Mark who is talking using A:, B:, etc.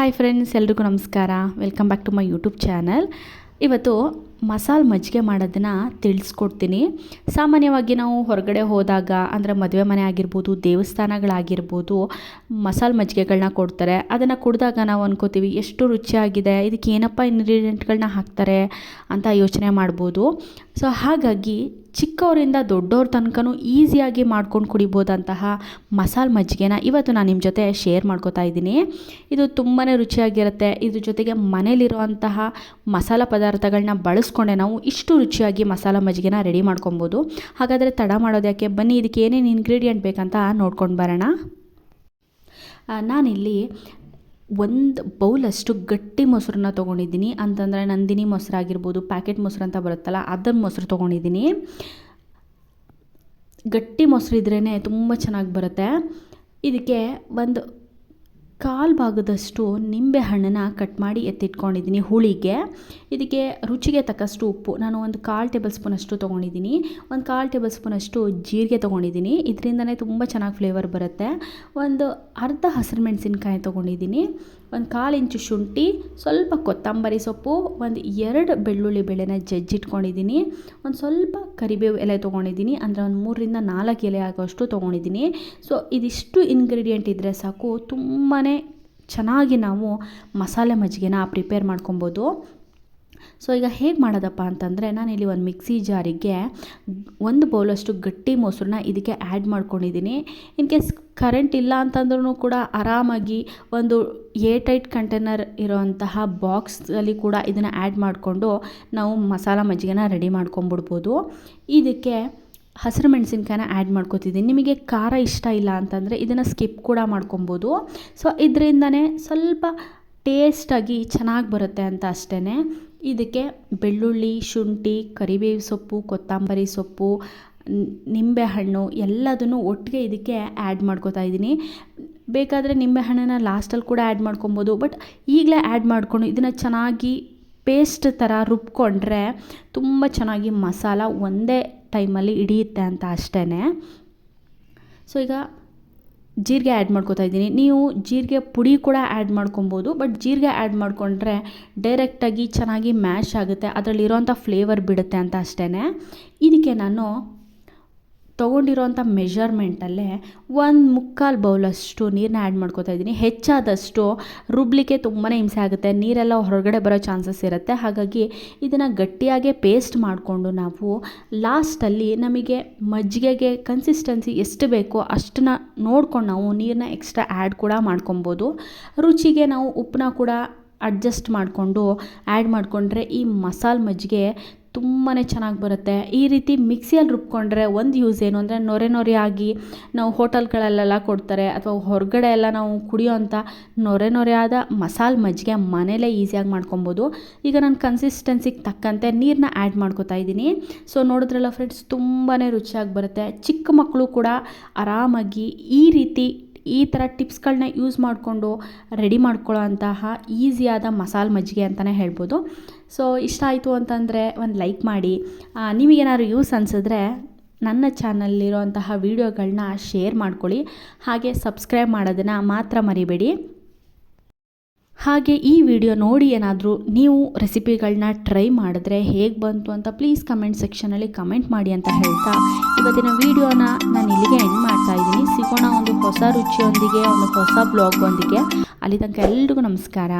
A: Hi friends ಎಲ್ರಿಗೂ ನಮಸ್ಕಾರ. Welcome back to my YouTube channel ಇವತ್ತು ಮಸಾಲೆ ಮಜ್ಜಿಗೆ ಮಾಡೋದನ್ನು ತಿಳಿಸ್ಕೊಡ್ತೀನಿ. ಸಾಮಾನ್ಯವಾಗಿ ನಾವು ಹೊರಗಡೆ ಹೋದಾಗ, ಅಂದರೆ ಮದುವೆ ಮನೆ ಆಗಿರ್ಬೋದು, ದೇವಸ್ಥಾನಗಳಾಗಿರ್ಬೋದು, ಮಸಾಲೆ ಮಜ್ಜಿಗೆಗಳನ್ನ ಕೊಡ್ತಾರೆ. ಅದನ್ನು ಕುಡಿದಾಗ ನಾವು ಅನ್ಕೋತೀವಿ, ಎಷ್ಟು ರುಚಿಯಾಗಿದೆ, ಇದಕ್ಕೆ ಏನಪ್ಪ ಇಂಗ್ರೀಡಿಯೆಂಟ್ಗಳನ್ನ ಹಾಕ್ತಾರೆ ಅಂತ ಯೋಚನೆ ಮಾಡ್ಬೋದು. ಸೊ ಹಾಗಾಗಿ ಚಿಕ್ಕವರಿಂದ ದೊಡ್ಡವ್ರ ತನಕನೂ ಈಸಿಯಾಗಿ ಮಾಡ್ಕೊಂಡು ಕುಡಿಬೋದಂತಹ ಮಸಾಲೆ ಮಜ್ಜಿಗೆನ ಇವತ್ತು ನಾನು ನಿಮ್ಮ ಜೊತೆ ಶೇರ್ ಮಾಡ್ಕೋತಾ ಇದ್ದೀನಿ. ಇದು ತುಂಬಾ ರುಚಿಯಾಗಿರುತ್ತೆ. ಇದ್ರ ಜೊತೆಗೆ ಮನೇಲಿರುವಂತಹ ಮಸಾಲ ಪದಾರ್ಥಗಳನ್ನ ಬಳಸ್ಕೊಂಡೆ ನಾವು ಇಷ್ಟು ರುಚಿಯಾಗಿ ಮಸಾಲ ಮಜ್ಜಿಗೆನ ರೆಡಿ ಮಾಡ್ಕೊಬೋದು. ಹಾಗಾದರೆ ತಡ ಮಾಡೋದಕ್ಕೆ ಬನ್ನಿ, ಇದಕ್ಕೆ ಏನೇನು ಇಂಗ್ರೀಡಿಯೆಂಟ್ ಬೇಕಂತ ನೋಡ್ಕೊಂಡು ಬರೋಣ. ನಾನಿಲ್ಲಿ ಒಂದು ಬೌಲಷ್ಟು ಗಟ್ಟಿ ಮೊಸರನ್ನ ತೊಗೊಂಡಿದ್ದೀನಿ. ಅಂತಂದರೆ ನಂದಿನಿ ಮೊಸರಾಗಿರ್ಬೋದು ಪ್ಯಾಕೆಟ್ ಮೊಸರು ಅಂತ ಬರುತ್ತಲ್ಲ ಅದನ್ನ ಮೊಸರು ತೊಗೊಂಡಿದ್ದೀನಿ. ಗಟ್ಟಿ ಮೊಸರು ಇದ್ರೇ ತುಂಬ ಚೆನ್ನಾಗಿ ಬರುತ್ತೆ. ಇದಕ್ಕೆ ಒಂದು ಕಾಲು ಭಾಗದಷ್ಟು ನಿಂಬೆ ಹಣ್ಣನ್ನು ಕಟ್ ಮಾಡಿ ಎತ್ತಿಟ್ಕೊಂಡಿದ್ದೀನಿ ಹುಳಿಗೆ. ಇದಕ್ಕೆ ರುಚಿಗೆ ತಕ್ಕಷ್ಟು ಉಪ್ಪು. ನಾನು ಒಂದು ಕಾಲು ಟೇಬಲ್ ಸ್ಪೂನಷ್ಟು ತೊಗೊಂಡಿದ್ದೀನಿ. ಒಂದು ಕಾಲು ಟೇಬಲ್ ಸ್ಪೂನಷ್ಟು ಜೀರಿಗೆ ತೊಗೊಂಡಿದ್ದೀನಿ. ಇದರಿಂದನೇ ತುಂಬ ಚೆನ್ನಾಗಿ ಫ್ಲೇವರ್ ಬರುತ್ತೆ. ಒಂದು ಅರ್ಧ ಹಸಿರು ಮೆಣಸಿನ್ಕಾಯಿ ತೊಗೊಂಡಿದ್ದೀನಿ. ಒಂದು ಕಾಲು ಇಂಚು ಶುಂಠಿ, ಸ್ವಲ್ಪ ಕೊತ್ತಂಬರಿ ಸೊಪ್ಪು, ಒಂದು ಎರಡು ಬೆಳ್ಳುಳ್ಳಿ ಬೆಳೆನ ಜಜ್ಜಿಟ್ಕೊಂಡಿದ್ದೀನಿ. ಒಂದು ಸ್ವಲ್ಪ ಕರಿಬೇವು ಎಲೆ ತೊಗೊಂಡಿದ್ದೀನಿ. ಅಂದರೆ ಒಂದು ಮೂರರಿಂದ ನಾಲ್ಕು ಎಲೆ ಆಗೋಷ್ಟು ತೊಗೊಂಡಿದ್ದೀನಿ. ಸೊ, ಇದಿಷ್ಟು ಇಂಗ್ರೀಡಿಯೆಂಟ್ ಇದ್ದರೆ ಸಾಕು. ತುಂಬಾ ಚೆನ್ನಾಗಿ ನಾವು ಮಸಾಲೆ ಮಜ್ಜಿಗೆನ ಪ್ರಿಪೇರ್ ಮಾಡ್ಕೊಬೋದು. ಸೊ, ಈಗ ಹೇಗೆ ಮಾಡೋದಪ್ಪ ಅಂತಂದರೆ ನಾನಿಲ್ಲಿ ಒಂದು ಮಿಕ್ಸಿ ಜಾರಿಗೆ ಒಂದು ಬೌಲಷ್ಟು ಗಟ್ಟಿ ಮೊಸರನ್ನ ಇದಕ್ಕೆ ಆ್ಯಡ್ ಮಾಡ್ಕೊಂಡಿದ್ದೀನಿ. ಇನ್ ಕೇಸ್ ಕರೆಂಟ್ ಇಲ್ಲ ಅಂತಂದ್ರೂ ಕೂಡ ಆರಾಮಾಗಿ ಒಂದು ಏ ಟೈಟ್ ಕಂಟೈನರ್ ಇರೋವಂತಹ ಬಾಕ್ಸಲ್ಲಿ ಕೂಡ ಇದನ್ನು ಆ್ಯಡ್ ಮಾಡಿಕೊಂಡು ನಾವು ಮಸಾಲ ಮಜ್ಜಿಗೆನ ರೆಡಿ ಮಾಡ್ಕೊಂಬಿಡ್ಬೋದು. ಇದಕ್ಕೆ ಹಸಿರು ಮೆಣಸಿನ್ಕಾಯಿನ ಆ್ಯಡ್ ಮಾಡ್ಕೋತಿದ್ದೀನಿ. ನಿಮಗೆ ಖಾರ ಇಷ್ಟ ಇಲ್ಲ ಅಂತಂದರೆ ಇದನ್ನು ಸ್ಕಿಪ್ ಕೂಡ ಮಾಡ್ಕೊಬೋದು. ಸೊ ಇದರಿಂದನೇ ಸ್ವಲ್ಪ ಟೇಸ್ಟಾಗಿ ಚೆನ್ನಾಗಿ ಬರುತ್ತೆ ಅಂತ ಅಷ್ಟೇ ಇದಕ್ಕೆ ಬೆಳ್ಳುಳ್ಳಿ, ಶುಂಠಿ, ಕರಿಬೇವು ಸೊಪ್ಪು, ಕೊತ್ತಂಬರಿ ಸೊಪ್ಪು ನಿಂಬೆಹಣ್ಣು ಎಲ್ಲದನ್ನು ಒಟ್ಟಿಗೆ ಇದಕ್ಕೆ ಆ್ಯಡ್ ಮಾಡ್ಕೋತಾ ಇದ್ದೀನಿ. ಬೇಕಾದರೆ ನಿಂಬೆಹಣ್ಣನ್ನು ಲಾಸ್ಟಲ್ಲಿ ಕೂಡ ಆ್ಯಡ್ ಮಾಡ್ಕೊಬೋದು. ಬಟ್ ಈಗಲೇ ಆ್ಯಡ್ ಮಾಡಿಕೊಂಡು ಇದನ್ನು ಚೆನ್ನಾಗಿ ಪೇಸ್ಟ್ ಥರ ರುಬ್ಕೊಂಡ್ರೆ ತುಂಬ ಚೆನ್ನಾಗಿ ಮಸಾಲ ಒಂದೇ ಟೈಮಲ್ಲಿ ಹಿಡಿಯುತ್ತೆ ಅಂತ ಅಷ್ಟೇ ಸೊ ಈಗ ಜೀರಿಗೆ ಆ್ಯಡ್ ಮಾಡ್ಕೋತಾ ಇದ್ದೀನಿ. ನೀವು ಜೀರಿಗೆ ಪುಡಿ ಕೂಡ ಆ್ಯಡ್ ಮಾಡ್ಕೊಬೋದು ಬಟ್ ಜೀರಿಗೆ ಆ್ಯಡ್ ಮಾಡಿಕೊಂಡ್ರೆ ಡೈರೆಕ್ಟಾಗಿ ಚೆನ್ನಾಗಿ ಮ್ಯಾಶ್ ಆಗುತ್ತೆ. ಅದರಲ್ಲಿರೋಂಥ ಫ್ಲೇವರ್ ಬಿಡುತ್ತೆ ಅಂತ ಅಷ್ಟೇ ಇದಕ್ಕೆ ನಾನು ತೊಗೊಂಡಿರೋಂಥ ಮೆಷರ್ಮೆಂಟಲ್ಲೇ ಒಂದು ಮುಕ್ಕಾಲು ಬೌಲಷ್ಟು ನೀರನ್ನ ಆ್ಯಡ್ ಮಾಡ್ಕೋತಾ ಇದ್ದೀನಿ. ಹೆಚ್ಚಾದಷ್ಟು ರುಬ್ಲಿಕ್ಕೆ ತುಂಬಾ ಹಿಂಸೆ ಆಗುತ್ತೆ. ನೀರೆಲ್ಲ ಹೊರಗಡೆ ಬರೋ ಚಾನ್ಸಸ್ ಇರುತ್ತೆ. ಹಾಗಾಗಿ ಇದನ್ನು ಗಟ್ಟಿಯಾಗೆ ಪೇಸ್ಟ್ ಮಾಡಿಕೊಂಡು ನಾವು ಲಾಸ್ಟಲ್ಲಿ ನಮಗೆ ಮಜ್ಜಿಗೆಗೆ ಕನ್ಸಿಸ್ಟೆನ್ಸಿ ಎಷ್ಟು ಬೇಕೋ ಅಷ್ಟನ್ನ ನೋಡ್ಕೊಂಡು ನಾವು ನೀರನ್ನ ಎಕ್ಸ್ಟ್ರಾ ಆ್ಯಡ್ ಕೂಡ ಮಾಡ್ಕೊಬೋದು. ರುಚಿಗೆ ನಾವು ಉಪ್ಪನ್ನ ಕೂಡ ಅಡ್ಜಸ್ಟ್ ಮಾಡಿಕೊಂಡು ಆ್ಯಡ್ ಮಾಡಿಕೊಂಡ್ರೆ ಈ ಮಸಾಲೆ ಮಜ್ಜಿಗೆ ತುಂಬಾ ಚೆನ್ನಾಗಿ ಬರುತ್ತೆ. ಈ ರೀತಿ ಮಿಕ್ಸಿಯಲ್ಲಿ ರುಬ್ಕೊಂಡ್ರೆ ಒಂದು ಯೂಸ್ ಏನು ಅಂದರೆ ನೊರೆ ನೊರೆ ಆಗಿ ನಾವು ಹೋಟೆಲ್ಗಳಲ್ಲೆಲ್ಲ ಕೊಡ್ತಾರೆ ಅಥವಾ ಹೊರಗಡೆ ಎಲ್ಲ ನಾವು ಕುಡಿಯೋಂಥ ನೊರೆ ನೊರೆ ಆದ ಮಸಾಲೆ ಮಜ್ಜಿಗೆ ಮನೇಲೇ ಈಸಿಯಾಗಿ ಮಾಡ್ಕೊಬೋದು. ಈಗ ನಾನು ಕನ್ಸಿಸ್ಟೆನ್ಸಿಗೆ ತಕ್ಕಂತೆ ನೀರನ್ನ ಆ್ಯಡ್ ಮಾಡ್ಕೋತಾ ಇದ್ದೀನಿ. ಸೊ ನೋಡಿದ್ರಲ್ಲ ಫ್ರೆಂಡ್ಸ್ ತುಂಬಾ ರುಚಿಯಾಗಿ ಬರುತ್ತೆ. ಚಿಕ್ಕ ಮಕ್ಕಳು ಕೂಡ ಆರಾಮಾಗಿ ಈ ರೀತಿ ಈ ಥರ ಟಿಪ್ಸ್ಗಳನ್ನ ಯೂಸ್ ಮಾಡಿಕೊಂಡು ರೆಡಿ ಮಾಡ್ಕೊಳ್ಳೋ ಅಂತಹ ಈಸಿಯಾದ ಮಸಾಲೆ ಮಜ್ಜಿಗೆ ಅಂತಲೇ ಹೇಳ್ಬೋದು. ಸೊ ಇಷ್ಟ ಆಯಿತು ಅಂತಂದರೆ ಒಂದು ಲೈಕ್ ಮಾಡಿ. ನಿಮಗೇನಾದ್ರು ಯೂಸ್ ಅನಿಸಿದ್ರೆ ನನ್ನ ಚಾನಲ್ಲಿರೋಂತಹ ವೀಡಿಯೋಗಳನ್ನ ಶೇರ್ ಮಾಡ್ಕೊಳ್ಳಿ. ಹಾಗೆ ಸಬ್ಸ್ಕ್ರೈಬ್ ಮಾಡೋದನ್ನು ಮಾತ್ರ ಮರಿಬೇಡಿ. ಹಾಗೆ ಈ ವಿಡಿಯೋ ನೋಡಿ ಏನಾದರೂ ನೀವು ರೆಸಿಪಿಗಳನ್ನ ಟ್ರೈ ಮಾಡಿದ್ರೆ ಹೇಗೆ ಬಂತು ಅಂತ ಪ್ಲೀಸ್ ಕಮೆಂಟ್ ಸೆಕ್ಷನಲ್ಲಿ ಕಮೆಂಟ್ ಮಾಡಿ ಅಂತ ಹೇಳ್ತಾ ಇವತ್ತಿನ ವಿಡಿಯೋನ ನಾನು ಇಲ್ಲಿಗೆ ಎಂಡ್ ಮಾಡ್ತಾ ಇದ್ದೀನಿ. ಸಿಗೋಣ ಒಂದು ಹೊಸ ರುಚಿಯೊಂದಿಗೆ, ಒಂದು ಹೊಸ ಬ್ಲಾಗ್ ಒಂದಿಗೆ. ಅಲ್ಲಿ ತನಕ ಎಲ್ರಿಗೂ ನಮಸ್ಕಾರ.